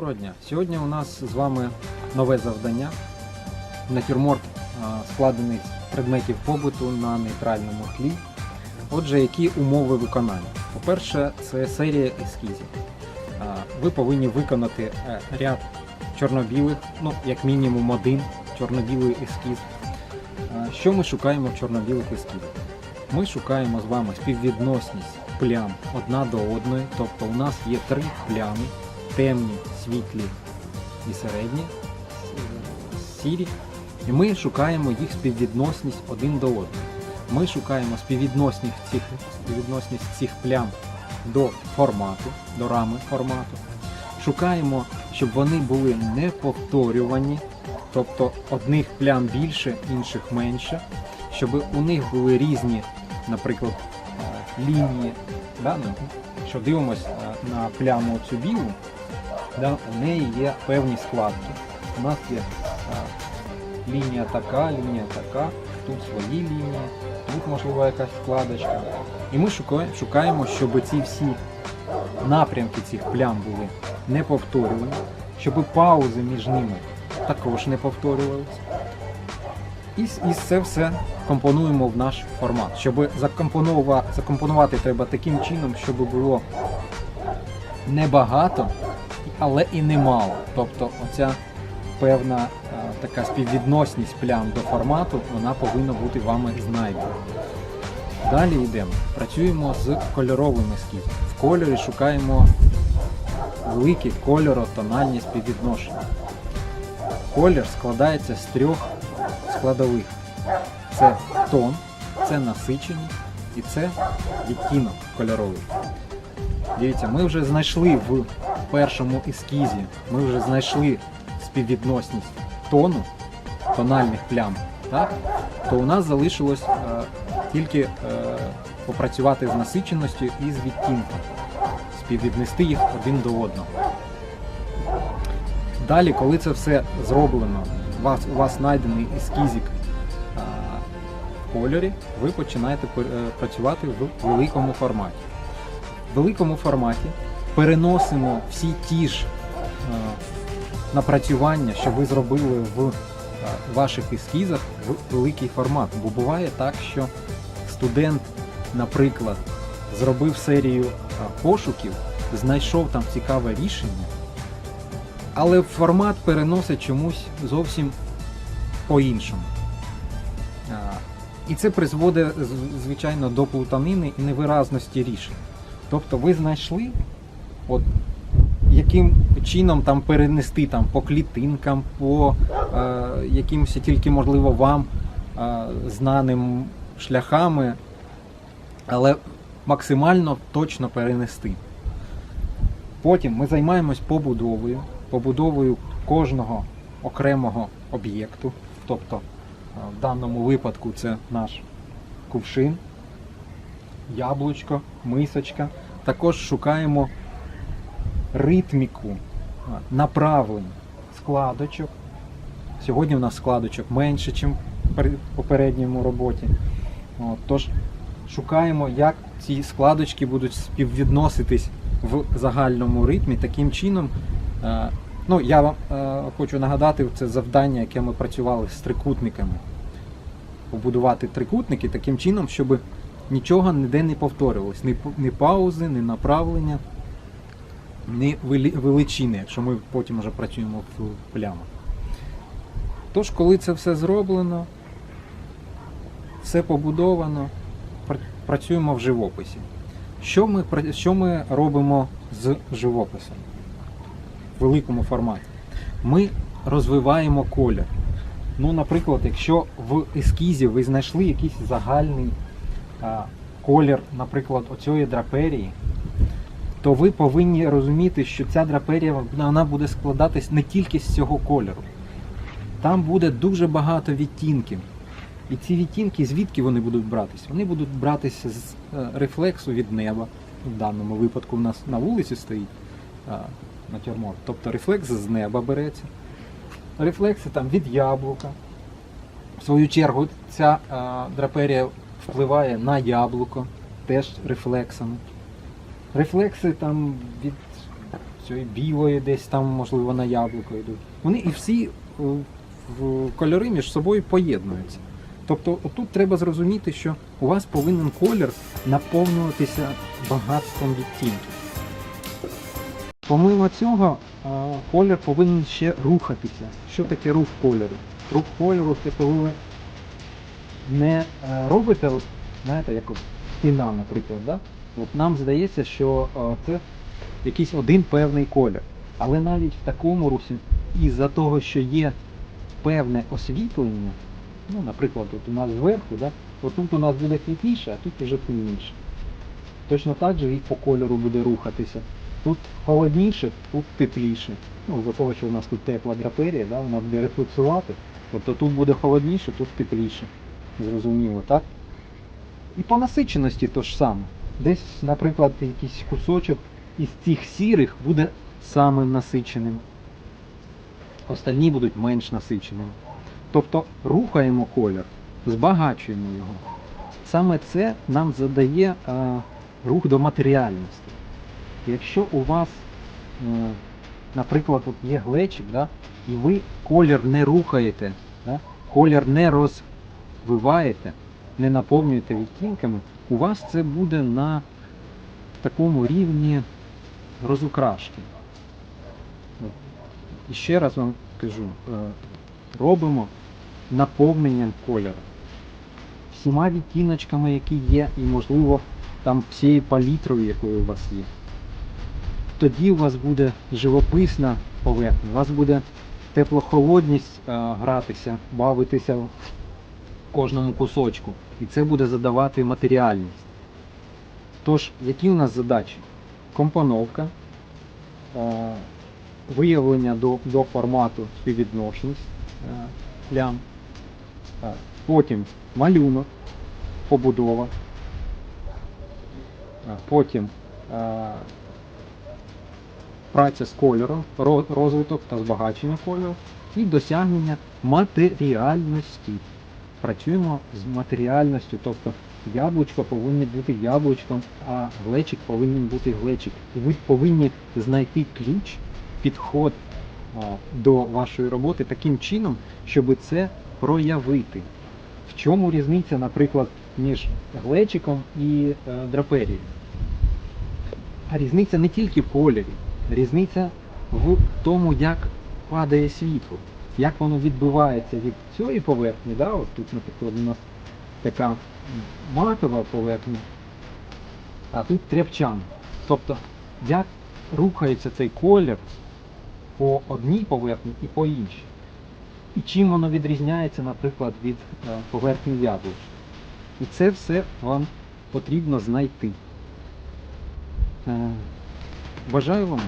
Доброго дня! Сьогодні у нас з вами нове завдання. Натюрморт а, складений предметів побуту на нейтральному тлі. Отже, які умови виконання? По-перше, це серія ескізів. Ви повинні виконати е, ряд чорно-білих, ну, як мінімум один чорно-білий ескіз. Що ми шукаємо в чорно-білих ескізах? Ми шукаємо з вами співвідносність плям одна до одної, тобто у нас є три плями, темні, світлі і середні, сірі. І ми шукаємо їх співвідносність один до одного. Ми шукаємо співвідносність цих, співвідносність цих плям до формату, до рами формату. Шукаємо, щоб вони були не повторювані, тобто одних плям більше, інших менше, щоб у них були різні, наприклад, е, лінії. Да? ну, Якщо дивимося на пляму цю білу, да, у неї є певні складки. У нас є е, лінія така, лінія така, тут свої лінії, тут можливо якась складочка. І ми шукаємо, щоб ці всі напрямки цих плям були не повторювані, щоб паузи між ними також не повторювалися. І, і це все компонуємо в наш формат. Щоб закомпонувати треба таким чином, щоб було небагато, але і немало. Тобто оця певна е, така співвідносність плям до формату, вона повинна бути вами знайдена. Далі йдемо. Працюємо з кольоровим ескізом. В кольорі шукаємо великі кольоро-тональні співвідношення. Колір складається з трьох складових. Це тон, це насиченість і це відтінок кольоровий. Дивіться, ми вже знайшли в першому ескізі, ми вже знайшли співвідносність тону, тональних плям, так? то у нас залишилось е, тільки е, попрацювати з насиченістю і з відтінком, співвіднести їх один до одного. Далі, коли це все зроблено, у вас, у вас знайдений ескізик а, в кольорі, ви починаєте е, працювати в великому форматі. В великому форматі переносимо всі ті ж е, напрацювання, що ви зробили в е, ваших ескізах, в великий формат. Бо буває так, що студент, наприклад, зробив серію е, пошуків, знайшов там цікаве рішення, але формат переносить чомусь зовсім по-іншому. І це призводить, звичайно, до плутанини і невиразності рішень. Тобто ви знайшли, от, яким чином там перенести там, по клітинкам, по е, якимось тільки, можливо, вам е, знаним шляхами, але максимально точно перенести. Потім ми займаємось побудовою, побудовою кожного окремого об'єкту. Тобто, е, в даному випадку це наш кувшин, яблучко, мисочка. Також шукаємо ритміку, е, направлення складочок. Сьогодні у нас складочок менше, ніж в попередньому роботі. От, тож шукаємо, як ці складочки будуть співвідноситись в загальному ритмі таким чином. е, Ну, я вам е, хочу нагадати, це завдання, яке ми працювали з трикутниками. Побудувати трикутники таким чином, щоб нічого ніде не повторювалось. Ні паузи, ні направлення, вели- величини, якщо ми потім вже працюємо в плямах. Тож, коли це все зроблено, все побудовано, працюємо в живописі. Що ми, що ми робимо з живописом в великому форматі? Ми розвиваємо колір. Ну, наприклад, якщо в ескізі ви знайшли якийсь загальний а, колір, наприклад, оцієї драперії, то ви повинні розуміти, що ця драперія вона буде складатись не тільки з цього кольору. Там буде дуже багато відтінків. І ці відтінки, звідки вони будуть братися? Вони будуть братися з е, рефлексу від неба. В даному випадку в нас на вулиці стоїть а, натюрморт. Тобто рефлекс з неба береться. Рефлекси там від яблука. В свою чергу ця а, драперія впливає на яблуко, теж рефлексами. Рефлекси там від цієї білої десь там, можливо, на яблуко йдуть. Вони і всі е, кольори між собою поєднуються. Тобто отут треба зрозуміти, що у вас повинен колір наповнюватися багатством відтінків. Помимо цього, е, колір повинен ще рухатися. Що таке рух кольору? Рух кольору це коли ви не е, робите, знаєте, як стіна, наприклад, да? От нам здається, що е, це якийсь один певний колір. Але навіть в такому русі, із-за того, що є певне освітлення, ну, наприклад, от у нас зверху, да? отут у нас буде світліше, а тут вже темніше. Точно так же і по кольору буде рухатися. Тут холодніше, тут тепліше. Ну, за того, що у нас тут тепла драперія, да, вона буде рефлексувати. Тобто тут буде холодніше, тут тепліше. Зрозуміло, так? І по насиченості то ж саме. Десь, наприклад, якийсь кусочок із цих сірих буде самим насиченим. Остальні будуть менш насиченими. Тобто рухаємо колір, збагачуємо його. Саме це нам задає е, рух до матеріальності. Якщо у вас, е, наприклад, от є глечик, да, і ви колір не рухаєте, да, колір не розвиваєте, не наповнюєте відтінками, у вас це буде на такому рівні розукрашки. І ще раз вам кажу, е, робимо наповнення кольору. Всіма відтіночками, які є, і можливо там всією палітрою, якою у вас є. Тоді у вас буде живописна поверхня, у вас буде теплохолодність е, гратися, бавитися кожному кусочку. І це буде задавати матеріальність. Тож, які у нас задачі? Компоновка, е, виявлення до, до формату співвідношеність е, плям, е, потім малюнок, побудова, потім праця з кольором, розвиток та збагачення кольору і досягнення матеріальності. Працюємо з матеріальністю, тобто яблучко повинно бути яблучком, а глечик повинен бути глечик. І ви повинні знайти ключ, підход до вашої роботи таким чином, щоб це проявити. В чому різниця, наприклад, між глечиком і е, драперією? А різниця не тільки в кольорі, різниця в тому, як падає світло, як воно відбивається від цієї поверхні. Да? От тут, наприклад, у нас така матова поверхня, а тут тряпчана. Тобто, як рухається цей колір по одній поверхні і по іншій. І чим воно відрізняється, наприклад, від е, поверхні яблуч. І це все вам потрібно знайти. Е, Бажаю вам